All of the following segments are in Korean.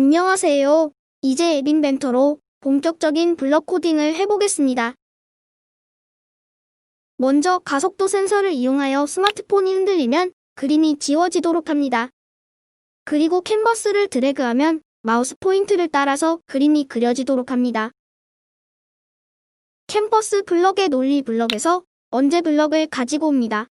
안녕하세요. 이제 앱인벤터로 본격적인 블럭 코딩을 해보겠습니다. 먼저 가속도 센서를 이용하여 스마트폰이 흔들리면 그림이 지워지도록 합니다. 그리고 캔버스를 드래그하면 마우스 포인트를 따라서 그림이 그려지도록 합니다. 캔버스 블럭의 논리 블럭에서 언제 블럭을 가지고 옵니다.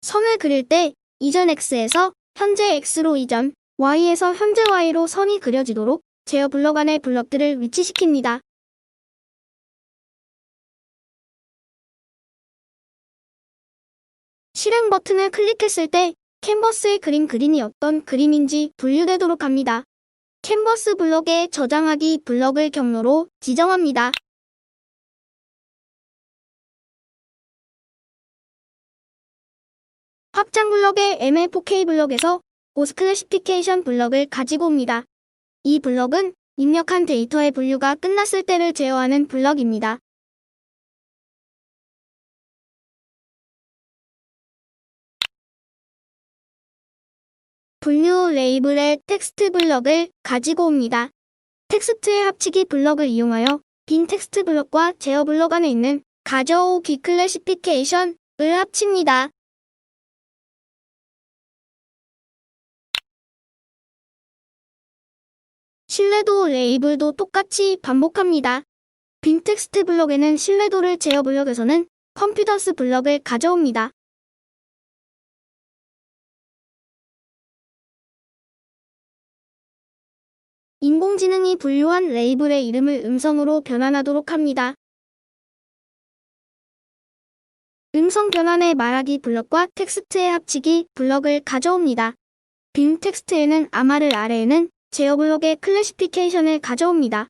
선을 그릴 때 이전 X에서 현재 X로 이전, Y에서 현재 Y로 선이 그려지도록 제어 블럭 안에 블럭들을 위치시킵니다. 실행 버튼을 클릭했을 때 캔버스에 그린 그림이 어떤 그림인지 분류되도록 합니다. 캔버스 블럭에 저장하기 블럭을 경로로 지정합니다. 확장 블럭의 ML4K 블럭에서 고스 클래시피케이션 블럭을 가지고 옵니다. 이 블럭은 입력한 데이터의 분류가 끝났을 때를 제어하는 블럭입니다. 분류 레이블의 텍스트 블럭을 가지고 옵니다. 텍스트의 합치기 블럭을 이용하여 빈 텍스트 블럭과 제어 블럭 안에 있는 가져오기 클래시피케이션을 합칩니다. 신뢰도 레이블도 똑같이 반복합니다. 빈 텍스트 블럭에는 신뢰도를 제어 블럭에서는 컴퓨터스 블럭을 가져옵니다. 인공지능이 분류한 레이블의 이름을 음성으로 변환하도록 합니다. 음성 변환의 말하기 블럭과 텍스트의 합치기 블럭을 가져옵니다. 빈 텍스트에는 아마를 아래에는 제어 블럭의 클래시피케이션을 가져옵니다.